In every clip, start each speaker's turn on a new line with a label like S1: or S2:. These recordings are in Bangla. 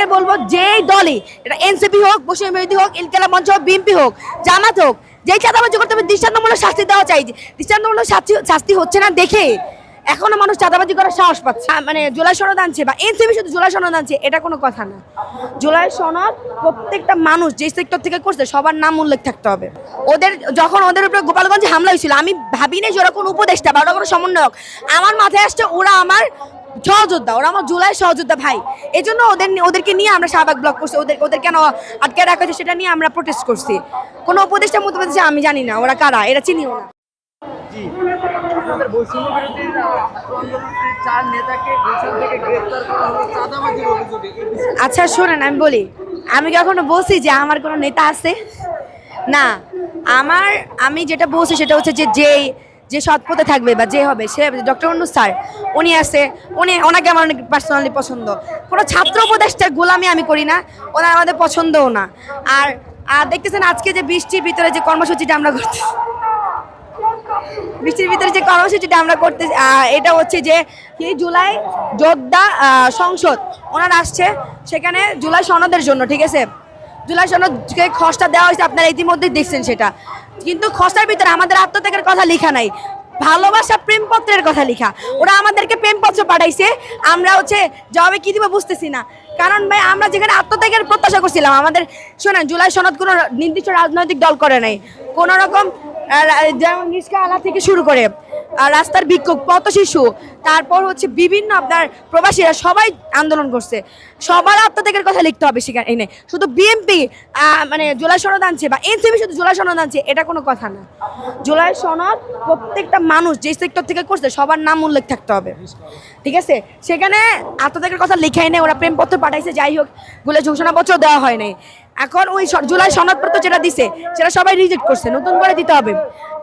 S1: সরকারকে বলব যেই দলই, এটা এনসিপি হোক বসুম বিরোধী হোক, ইনকেলা মঞ্চ হোক, বিএনপি হোক, জামাত হোক, যেই চাঁদাবাজি করতে হবে, দৃষ্টান্তমূলক শাস্তি দেওয়া চাই। দৃষ্টান্তমূলক শাস্তি শাস্তি হচ্ছে না দেখে এখনও মানুষ চাঁদাবাজি করার সাহস পাচ্ছে মানে জুলাই সনদ আনছে বা এনসিপি শুধু জুলাই সনদ আনছে, এটা কোনো কথা না। জুলাই সনদ প্রত্যেকটা মানুষ যে সেক্টর থেকে করছে, সবার নাম উল্লেখ থাকতে হবে। ওদের, যখন ওদের উপরে গোপালগঞ্জে হামলা হয়েছিল, আমি ভাবি নাই যে ওরা কোনো উপদেষ্টা বা ওরা কোনো সমন্বয়ক। আমার মাথায় আসছে ওরা আমার সহযোদ্ধা ওরা আমার জুলাই সহযোদ্ধা ভাই। এই জন্য ওদের ওদেরকে নিয়ে আমরা শাহবাগ ব্লক করছি। ওদের ওদের কেন আটকে রাখা হয়েছে সেটা নিয়ে আমরা প্রোটেস্ট করছি। কোনো উপদেষ্টা উপদেষ্টা আমি জানি না ওরা কারা? এরা চিনিও না। আচ্ছা শোনেন আমি বলি আমি কখনো বলছি যে আমার কোনো নেতা আছে? না আমার আমি যেটা বলছি সেটা হচ্ছে যে যেই যে সৎ পথে থাকবে বা যে হবে, সে ডক্টর অনু স্যার, উনি আছে, উনি ওনাকে আমার অনেক পার্সোনালি পছন্দ। কোনো ছাত্র উপদেষ্টার গোলামি আমি করি না ওনার আমাদের পছন্দও না। আর আর দেখতেছেন আজকে যে বৃষ্টির ভিতরে যে কর্মসূচিটা আমরা করতেছি, বৃষ্টির ভিতরে যে কর্মসূচিটা আমরা করতে এটা হচ্ছে যে জুলাই যোদ্ধা সংসদ, ওনার আসছে সেখানে জুলাই সনদের জন্য, ঠিক আছে? জুলাই সনদকে খসটা দেওয়া হয়েছে, আপনারা ইতিমধ্যেই দেখছেন সেটা। কিন্তু খসার ভিতরে আমাদের আত্মত্যাগের কথা লেখা নাই। ভালোবাসা প্রেমপত্রের কথা লেখা। ওরা আমাদেরকে প্রেমপত্র পাঠাইছে। আমরা হচ্ছে জবাবে কি দিব বুঝতেছি না। কারণ ভাই, আমরা যেখানে আত্মত্যাগের প্রত্যাশা করছিলাম, আমাদের শোনেন, জুলাই সনদ কোনো নির্দিষ্ট রাজনৈতিক দল করে নাই। কোনো রকম যেমন নিষ্কা আলা থেকে শুরু করে রাস্তার বিক্ষোভ পথ শিশু। তারপর হচ্ছে বিভিন্ন আপনার প্রবাসীরা সবাই আন্দোলন করছে। সবার আত্মত্যাগের কথা লিখতে হবে সেখানে এনে শুধু বিএনপি মানে জুলাই সনদ আনছে বা এনসিপি শুধু জুলাই সনদ আনছে, এটা কোনো কথা না। জুলাই সনদ প্রত্যেকটা মানুষ যে সেক্টর থেকে করছে, সবার নাম উল্লেখ থাকতে হবে। ঠিক আছে? সেখানে আত্মত্যাগের কথা লেখাই নেই, ওরা প্রেমপত্র পাঠাইছে, যাই হোক বলে ঘোষণাপত্র দেওয়া হয় নাই। এখন ওই জুলাই সনদপত্র যেটা দিছে, সেটা সবাই রিজেক্ট করছে, নতুন করে দিতে হবে।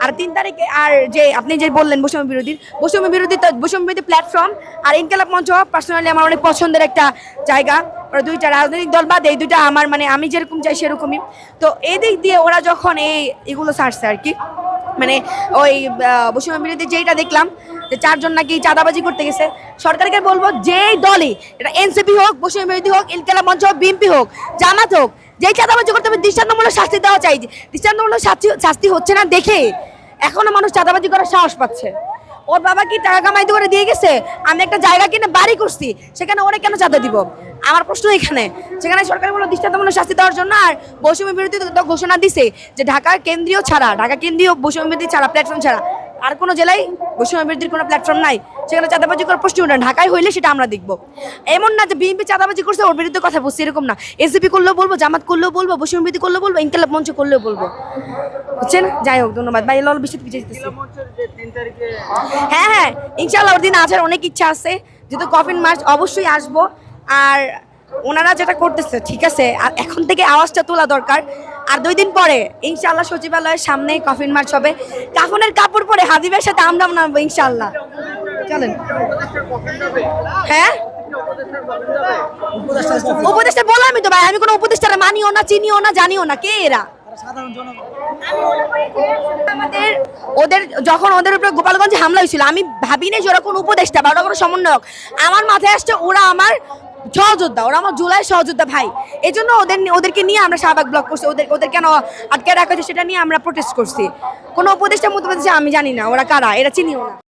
S1: আর তিন তারিখে, আর যে আপনি যে বললেন বৈষম্য বিরোধী বৈষম্য বিরোধী বৈষম্য বিরোধী প্ল্যাটফর্ম আর ইনকালাব মঞ্চ পার্সোনালি আমার অনেক পছন্দের একটা জায়গা। ওরা দুইটা রাজনৈতিক দল বাদ, এই দুইটা আমার মানে আমি যেরকম চাই সেরকমই। তো এই দিক দিয়ে ওরা যখন এই এগুলো ছাড়ছে আর কি মানে ওই বৈষম্য বিরোধী যেইটা দেখলাম, যে চারজন নাকি চাঁদাবাজি করতে গেছে, সরকারকে বলব যেই দলই, এটা এনসিপি হোক, বৈষম্য বিরোধী হোক ইনকেলা মঞ্চ হোক, বিএনপি হোক, জামাত হোক যেই চাঁদাবাজি করতে হবে, দৃষ্টান্তমূলক শাস্তি দেওয়া চাই। দৃষ্টান্তমূলক শাস্তি শাস্তি হচ্ছে না দেখে এখনও মানুষ চাঁদাবাজি করার সাহস পাচ্ছে। ওর বাবা কি টাকা কামাইতে করে দিয়ে গেছে? আমি একটা জায়গা কিনে বাড়ি করছি, সেখানে ওরে কেন চাঁদা দিব? আমার প্রশ্ন এখানে। সেখানে সরকার বলো দৃষ্টান্তমূলক শাস্তি দেওয়ার জন্য আর বৈষম্য বিরোধী ঘোষণা দিছে যে ঢাকা কেন্দ্রীয় ছাড়া, ঢাকা কেন্দ্রীয় বৈষম্য বিরোধী ছাড়া প্ল্যাটফর্ম ছাড়া আর কোনো জেলায় বৈষম্য বিরোধীর কোনো প্ল্যাটফর্ম নাই। সেখানে চাঁদাবাজি করার প্রশ্ন ওঠে। ঢাকায় হইলে সেটা আমরা দেখব। এমন না যে বিএনপি চাঁদাবাজি করছে ওর বিরুদ্ধে কথা বলছি এরকম না। এসিপি করলেও বলব জামাত করলেও বলব বৈষম্য বিরোধী করলেও বলব ইনকালাব মঞ্চ করলেও বলব। বুঝছেন? যাই হোক ধন্যবাদ। ভাই লল বেশি পিছিয়ে যেতেছি। হ্যাঁ হ্যাঁ ইনশাল্লাহ ওর দিন আসার অনেক ইচ্ছা আছে। যেহেতু কফিন মার্চ অবশ্যই আসব। আর ওনারা যেটা করতেছে ঠিক আছে আর এখন থেকে আওয়াজটা তোলা দরকার। আর দুই দিন পরে ইনশাল্লাহ সচিবালয়ের সামনে কফিন মার্চ হবে। কাফনের কাপড় পরে হাদিবের সাথে আমরা নামবো ইনশাল্লাহ চলেন। হ্যাঁ? উপদেষ্টা বললামই তো ভাই, আমি কোনো উপদেষ্টারা মানিও না, চিনিও না, জানিও না। কে এরা? আমাদের, ওদের, যখন ওদের উপরে গোপালগঞ্জে হামলা হয়েছিল, আমি ভাবি নাই যে ওরা কোনো উপদেষ্টা বা ওরা কোনো সমন্বয়ক। আমার মাথায় আসছে ওরা আমার সহযোদ্ধা, ওরা আমার জুলাই সহযোদ্ধা ভাই। এই জন্য ওদের ওদেরকে নিয়ে আমরা শাহবাগ ব্লক করছি। ওদের ওদের কেন আটকে রাখা সেটা নিয়ে আমরা প্রোটেস্ট করছি। কোনো উপদেষ্টা মধ্যে আমি জানি না, ওরা কারা? এরা চিনিও না।